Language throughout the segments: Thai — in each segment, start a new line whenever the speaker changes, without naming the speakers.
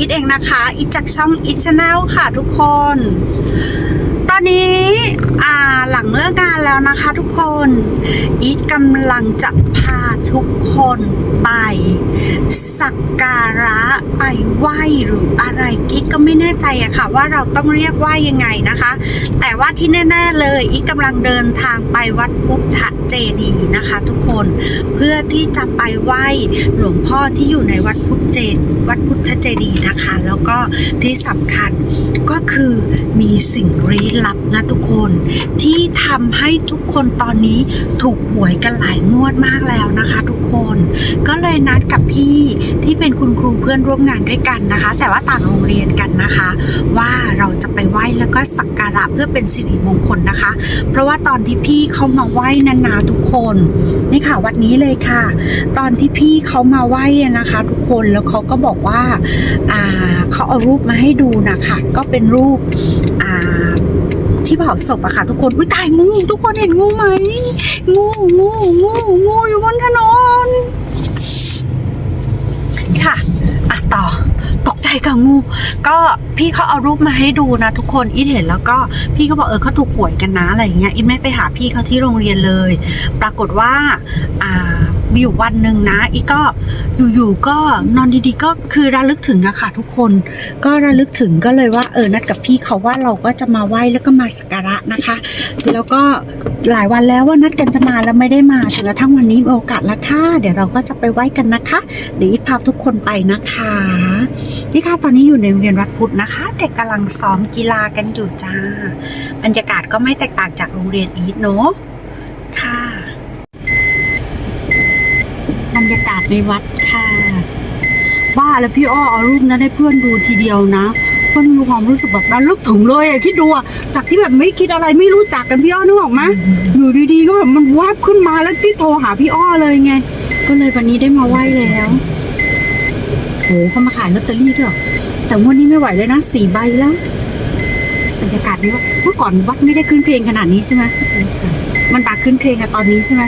อิทเองนะคะอิทจากช่องอิทชาแนลค่ะทุกคน ตอนนี้อ่าหลังเลิกงานแล้วนะคะทุกคนอีทกำลังจะพาทุกคนไป สักการะไปไหว้หรืออะไรกี้ก็ไม่แน่ใจอะค่ะ ว่าเราต้องเรียกว่ายังไงนะคะ แต่ว่าที่แน่ ๆ เลยอีกกำลังเดินทางไปวัดพุทธเจดีนะคะ ทุกคนเพื่อที่จะไปไหว้หลวงพ่อที่อยู่ในวัดพุทธเจดวัดพุทธเจดีนะคะ แล้วก็ที่สำคัญ ก็คือมีสิ่งลี้ลับนะทุกคน ที่ทำให้ทุกคนตอนนี้ถูกหวยกันหลายงวดมากแล้วนะคะ ทุกคน ก็เลยนัดกับพี่ที่เป็นคุณครูเพื่อนร่วมงานด้วยกันนะคะ แต่ว่าต่างโรงเรียนกันนะคะ ว่าเราจะไปไหว้แล้วก็สักการะเพื่อเป็นสิริมงคลนะคะ เพราะว่าตอนที่พี่เขามาไหว้นันนาทุกคนนี่ค่ะวัดนี้เลยค่ะ ตอนที่พี่เขามาไหว้นะคะ ทุกคนแล้วเขาก็บอกว่าอ่าเขาเอารูปมาให้ดูนะคะก็เป็นรูปอ่าที่เผาศพอะค่ะ ทุกคน อุ้ยตายงู ทุกคนเห็นงูไหม งูงูงูงูอยู่บนถนนค่ะอะต่อตกใจกับงู ก็พี่เขาเอารูปมาให้ดูนะทุกคนอีทเห็นแล้วก็พี่เขาบอกเออเขาถูกหวยกันนะอะไรอย่างเงี้ยอีทไม่ไปหาพี่เขาที่โรงเรียนเลย ปรากฏว่า อ่า มีอยู่วันหนึ่งนะอีก็อยู่ๆก็นอนดีๆก็คือระลึกถึงอะค่ะทุกคน ก็ระลึกถึงก็เลยว่าเออนัดกับพี่เขาว่าเราก็จะมาไหว้แล้วก็มาสักการะนะคะ แล้วก็หลายวันแล้วว่านัดกันจะมาแล้วไม่ได้มาจนกระทั่งวันนี้มีโอกาสแล้วค่ะเดี๋ยวเราก็จะไปไหว้กันนะคะเดี๋ยวอีทพาทุกคนไปนะคะนี่ค่ะตอนนี้อยู่ในโรงเรียนวัดพุทธนะคะ เด็กกำลังซ้อมกีฬากันอยู่จ้าบรรยากาศก็ไม่แตกต่างจากโรงเรียนอีทเนาะค่ะ ยากาศในวัดค่ะว่าแล้วพี่อ้อเอารูปนั้นให้เพื่อนดูทีเดียวนะเพื่อนมีความรู้สึกแบบนั้นลึกถึงเลยอะคิดดูอะจากที่แบบไม่คิดอะไรไม่รู้จักกันพี่อ้อนึกออกไหมอยู่ดีๆก็แบบมันวาบขึ้นมาแล้วที่โทรหาพี่อ้อเลยไง ก็เลยวันนี้ได้มาไหว้แล้วโหเขามาขายลอตเตอรี่ด้วยเหรอแต่งวดนี้ไม่ไหวเลยนะสี่ใบแล้วบรรยากาศนี้ว่าเมื่อก่อนวัดไม่ได้ขึ้นเพลงขนาดนี้ใช่ไหมมันปากขึ้นเพลงอะตอนนี้ใช่ไหม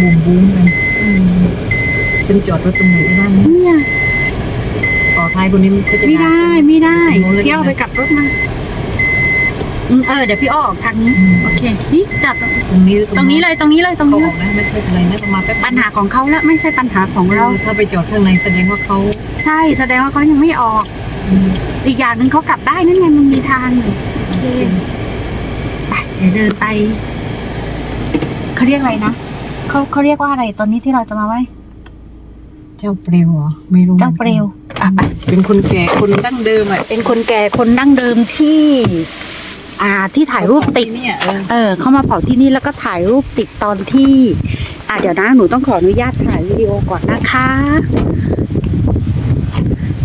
บูมบูมกัน ฉันจอดรถตรงไหนได้บ้างนะ
เนี่ย
ต่อท้ายคนนี้มันก็จะ
ไม่ได้ไม่ได้
โน้นเลย
พี่อ้อไปกลับรถมาอืมเออเดี๋ยวพี่อ้อออกทางนี้โอเคนี่จอดตรง
ตรงนี้
ตรงนี้เลยตรงนี้เลยตรง
เขา
นี้
อ
เล
อยกนะไม่ใช่อะไรนะประมาณแป๊บ
ปัญหาของเขาแล้วไม่ใช่ปัญหาของเรา
ถ้าไปจอดข้างในแสดงว่าเขา
ใช่แสดงว่าเขายังไม่ออกอีกอย่างหนึ่งเขากลับได้นั่นไงมันมีทางอยู่โอเคไปเดี๋ยวเดินไปเขาเรียกอะไรนะเขาเขาเรียกว่าอะไรตอนนี้ที่เราจะมาไหว้
เจ้าเปลวเหรอไม่รู้
เจ้าเปลวอะไป
เป็นคนแก่คนดั้งเดิมอะ
เป็นคนแก่คนดั้งเดิมที่ อ่าที่ถ่ายรูปติด
ที่เนี่ยเออ
เออเขามาเผาที่นี่แล้วก็ถ่ายรูปติดตอนที่อะเดี๋ยวนะหนูต้องขออนุญาตถ่ายวิดีโอก่อนนะคะ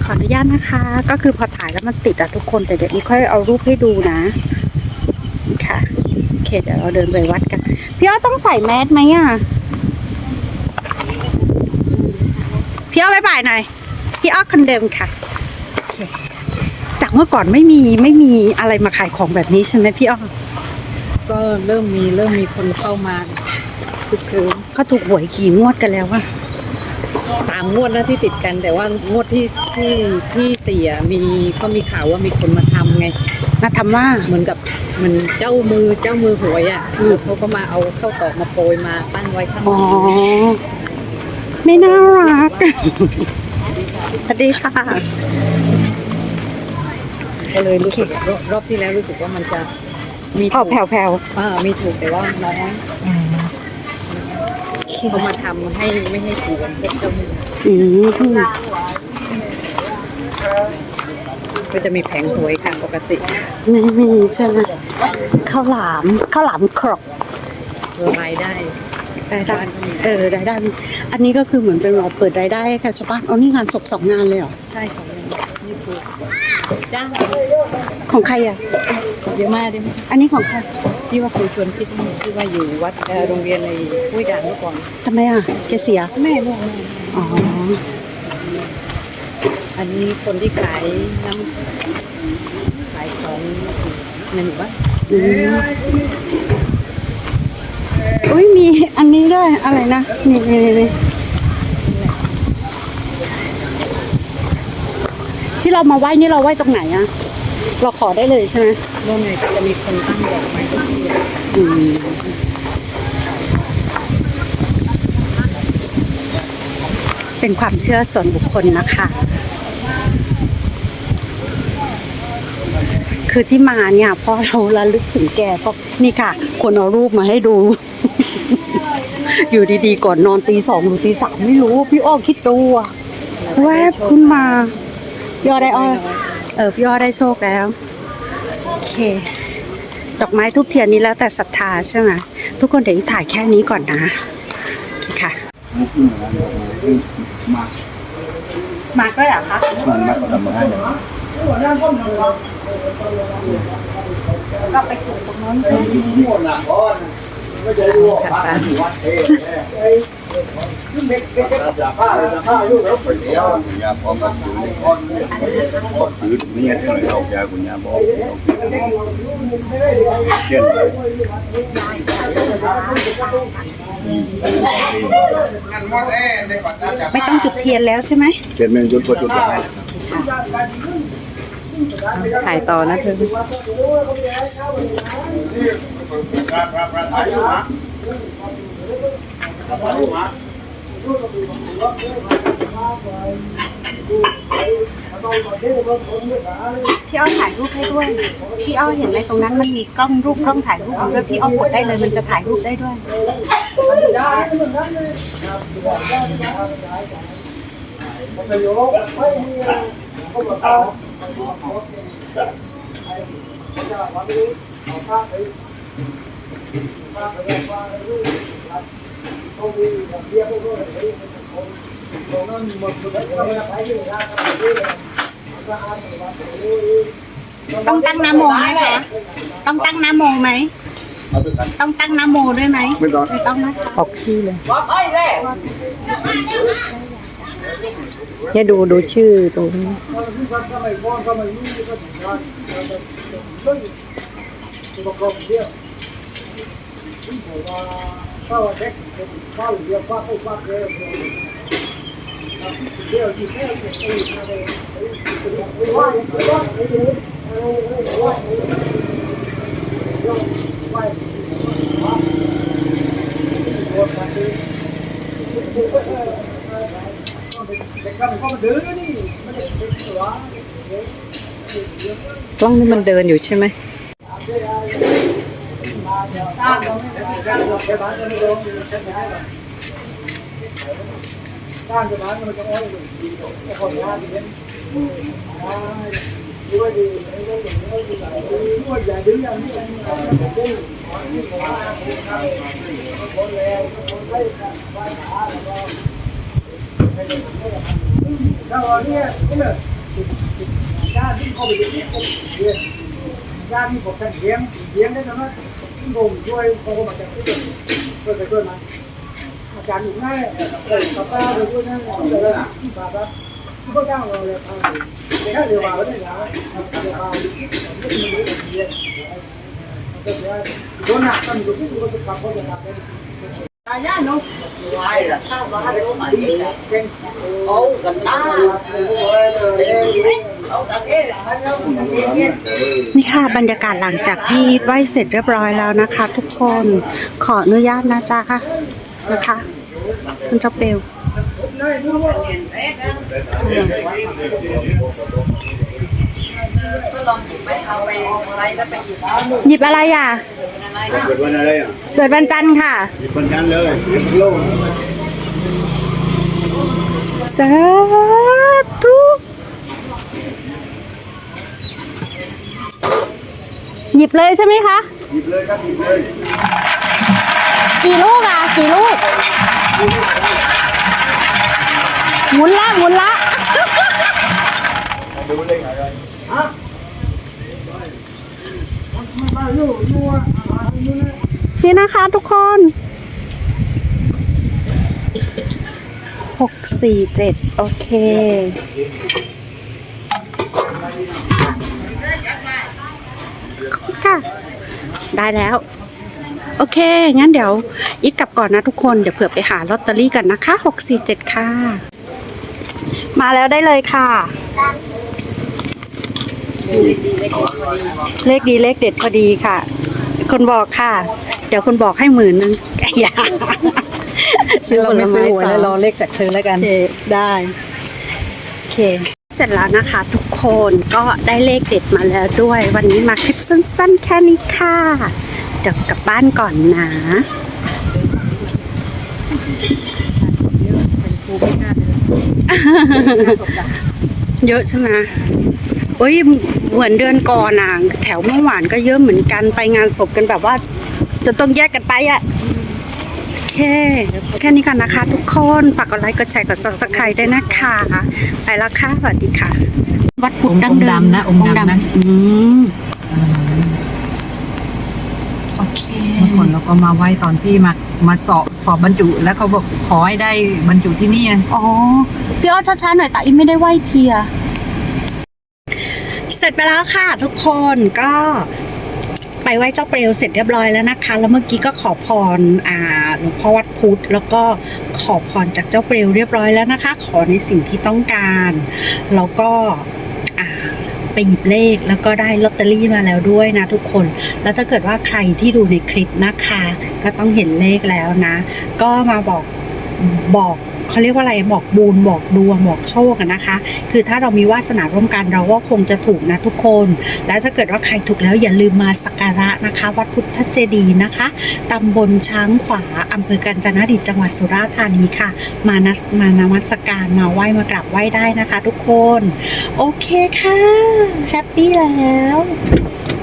ขออนุญาตนะคะ ก็คือพอถ่ายแล้วมันติดอะทุกคนแต่เดี๋ยวอีกค่อยเอารูปให้ดูนะค่ะโอเคเดี๋ยวเราเดินไปวัดกัน พี่อ้อต้องใส่แมสไหมอะ พี่อ้อไปบ่ายหน่อย พี่อ้อคนเดิมค่ะโอเคจากเมื่อก่อนไม่มีไม่มีอะไรมาขายของแบบนี้ใช่ไหมพี่อ้อ
ก็เริ่มมีเริ่มมีคนเข้ามาคือคือ
เขาถูกหวยกี่งวดกันแล้วอะ
สามงวดนะที่ติดกัน แต่ว่างวดที่ที่ที่สี่อะมีก็มีข่าวว่ามีคนมาทำไง
มาทำว่า
เหมือนกับเหมือนเจ้ามือเจ้ามือหวยอะคือเขาก็มาเอาเข้าตอกมาโปรยมาตั้งไว้ข้าง
อ๋อ
บน
ไม่น่ารัก สวัสดีค่ะ
ก็เลยรู้สึกรอบรอบที่แล้วรู้สึกว่ามันจะมี
แผ่ว
ถูก
แผ่วแผ่ว
อ่ามีถูกแต่ว่าน้อยเขามาทำให้ไม่ให้ถูกกันพวกเจ้ามือ
อืม
ก็จะมีแผงหวยค่ะปกติ
ไม่มีใช่ไหมข้าวหลามข้าวหลามครก
รายได้
รายได้
บ้านก็มี
เออรายได้ อันนี้ก็คือเหมือนเป็นเราเปิดรายได้ให้กับชาวบ้านเอานี่งานศพสองงานเลยเหรอ
ใช่ของนี่คือจ้าง
ของใครอะ
เยอะมากดิ
อันนี้ของใคร
ที่ว่าครูชวนคิดนี่ที่ว่าอยู่วัดเอ่อโรงเรียนในห้วยด่านเมื่อก่อน
ทำไมอะแกเสีย
แม่ลูกแม่
อ๋อ
อันนี้คนที่ขายน้ำขายของในหมู่บ้าน
อื มีอันนี้ด้วยอะไรนะ นี่นี่นี่ที่เรามาไหว้นี่เราไหว้ตรงไหนอะเราขอได้เลยใช่ไหม
โน่นไงก็จะมีคนตั้งดอกไม้ทุกที
อืมเป็นความเชื่อส่วนบุคคลนะคะ คือที่มาเนี่ยเพราะเราระลึกถึงแกเพราะนี่ค่ะ คนเอารูปมาให้ดู อยู่ดีๆ ก่อนนอนตีสองหรือตีสามไม่รู้ พี่อ้อคิดดูอะแวบขึ้นมาพี่อ้อได้อ้อเออพี่อ้อได้โชคแล้ว โอเค ดอกไม้ทุกเทียนนี้แล้วแต่ศรัทธาใช่ไหมทุกคนเดี๋ยวถ่ายแค่นี้ก่อนนะโอเคค่ะ
มา
มาก็เหรอคะ
มันมาทำมาให้เลย
ก็ไปถูกตรงนั้นใช่ไหม ไม่ต้องจุดเทียนแล้วใช่ไหม
เช่นมันยุดก็จุดได้
ถ่ายต่อนะเธอ
ครับครับครับถ่ายอน
พี่อ้อถ่ายรูปให้ด้วย พี่อ้อเห็นไหมตรงนั้นมันมีกล้องรูปกล้องถ่ายรูปอยู่ด้วยพี่อ้อกดได้เลยมันจะถ่ายรูปได้ด้วย ต้องตั้งน้ำโมไหมคะต้องตั้งน้ำโมไหม ต้องตั้งน้ำโมด้วยไหม
ไม่ต้อง
ไม่ต้องนะ
ออกชื่อเลย เนี่ยดูดูชื่อตรงนี้ก ล้องนี่มันเดินอยู่ใช่ไหม
ญาติที่ผมจะเลี้ยงเลี้ยงได้ทั้งนั้นที่ผมช่วยเขาก็มาจากที่อื่ นช่วยไปช่วยมาอาจารย์อยู่ง่ายเลยกับป้าไปช่วยนั่นเลยที่บาปที่พระเจ้าเราเลยทำแต่ถ้าเดี๋ยวมาแล้วเนี่ยนะเดี๋ยว นี่
ค่ะบรรยากาศหลังจากที่ไหว้เสร็จเรียบร้อยแล้วนะคะ ทุกคนขออนุญาตนะจ๊ะค่ะนะคะคุณเจ้าเปลวหยิบอะไรอะ
เกิดวันอะไรอะ
เกิดวันจันทร์ค่ะ
มีคนกันเลยโลก
สาธุ หยิบเลยใช่ไหมคะ
หยิบเลยครับหยิบเลย
กี่ลูกอะกี่ลูก หมุนละหมุนละ
ดูเลยไง
นี่นะคะทุกคนหกสี่เจ็ดโอเค ค่ะ ได้แล้ว โอเค งั้นเดี๋ยวอีทกลับก่อนนะทุกคน เดี๋ยวเผื่อไปหาลอตเตอรี่กันนะคะหกสี่เจ็ดค่ะ มาแล้วได้เลยค่ะ เลขดีเลขเด็ดพอดีค่ะ คนบอกค่ะ เดี๋ยวคนบอกให้หมื่นนึงอย่าซื้อ
เรา
ผล
ไม่ซื้
ไม้
อหวย
ต่
แล้วรอเลขจากเธอแล้วกัน
โอเคได้ โอเค เสร็จแล้วนะคะทุก คนก็ได้เลขเด็ดมาแล้วด้วย วันนี้มาคลิปสั้นๆ แค่นี้ค่ะ เดี๋ยวกลับบ้านก่อนนะเยอะใช่ไหมโอ้ยเหมือนเดือนก่อนอะแถวเมื่อวานก็เยอะเหมือนกันไปงานศพกันแบบว่า จะต้องแยกกันไปอะ เคแค่นี้กันนะคะ ทุกคนฝากกดไลค์กดแชร์กด subscribe ด้วยนะคะไปแล้วค่ะสวัสดีค่ะ วัดพุทธดั้งเดิ
อง
ม
ค์ดำนะองค์ดำนะ
อืมโอเค
เมื่อก่อนเราก็มาไหว้ตอนที่มามาสอบสอบบรรจุแล้วเขาบอกขอให้ได้บรรจุที่นี่
อ๋อพี่อ้อช้าๆหน่อยแต่อิมไม่ได้ไหวเทีย เสร็จไปแล้วค่ะทุกคนก็ ไปไหว้เจ้าเปลวเสร็จเรียบร้อยแล้วนะคะ แล้วเมื่อกี้ก็ขอพรอ่าหลวงพ่อวัดพุธแล้วก็ขอพรจากเจ้าเปลวเรียบร้อยแล้วนะคะ ขอในสิ่งที่ต้องการ แล้วก็อ่าไปหยิบเลขแล้วก็ได้ลอตเตอรี่มาแล้วด้วยนะทุกคน แล้วถ้าเกิดว่าใครที่ดูในคลิปนะคะ ก็ต้องเห็นเลขแล้วนะ ก็มาบอกบอก เขาเรียกว่าอะไรบอกบุญบอกดวงบอกโชคอะนะคะ คือถ้าเรามีวาสนาร่วมกันเราก็คงจะถูกนะทุกคน แล้วถ้าเกิดว่าใครถูกแล้วอย่าลืมมาสักการะนะคะ วัดพุทธเจดีย์นะคะตำบลช้างขวาอำเภอกาญจนดิตจังหวัดสุราษฎร์ธานีค่ะ มานัสมานมัสการมาไหว้มากราบไหว้ได้นะคะ ทุกคน โอเคค่ะแฮปปี้แล้ว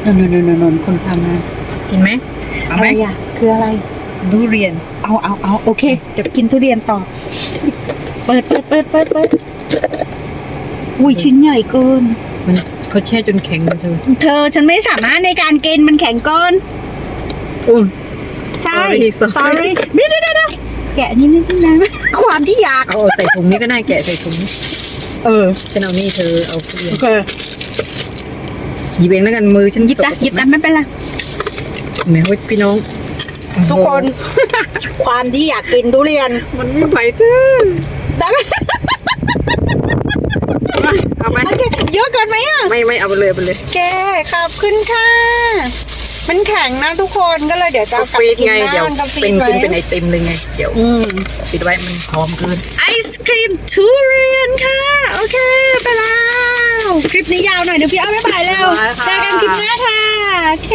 นนนนนนคนทำนะ
กินไหมเอา
อะ
ไหม
ไรอะคืออะไร
ดูเรียน
เอาเอาเอาโอเค เดี๋ยวกินทุเรียนต่อ เปิดเปิดเปิดเปิดเปิดอุ้ยชิ้นใหญ่เกิน
มันเขาแช่จนแข็งมันเธอ
เธอฉันไม่สามารถในการกินมันแข็งเกิน
อุ้ย
ใช่
Sorry, sorry.
sorry เดี๋ยวเดี๋ยวเดี๋ยวแกะนิดนิดนะความที่อยาก
เอาเอาใส่ถุงนี้ก็ได้แกะใส่ถุง
เออ
ฉันเอานี่เธอเอาทุเรียน
โอเค
หยิบเองแล้วกันมือฉัน
หยิบนะหยิบนะไม่เป็นไร
แหมเว้ยพี่น้อง
ทุกคน ความที่อยากกินทุเรียน
มันไม่ไหวเธอ
ได้ไหม
เอาไป
โอเคเยอะเกินไหมอะ
ไม่ไม่เอาไปเลยเอาไปเลย
แกขอบคุณค่ะ มันแข็งนะทุกคนก็เลยเดี๋ยวจะ
ก็
เอากลับ
ฟรี
ไป
ด
กิน
ไง
บ้า
เดี๋ยวน
ก็ฟรี
เป็น
ดไว้
กินเป็นไอติมเลยไง เดี๋ยว
อืม
ปิดไว้มันหอมเกิน
ไอศครีมทุเรียนค่ะ โอเค ไปแล้ว คลิปนี้ยาวหน่อยเดี๋ยวพี่เอาไม่ไปแล้ว
บ๊ายบายค่ะ
เจอกันคลิปหน้าค่ะ โอเค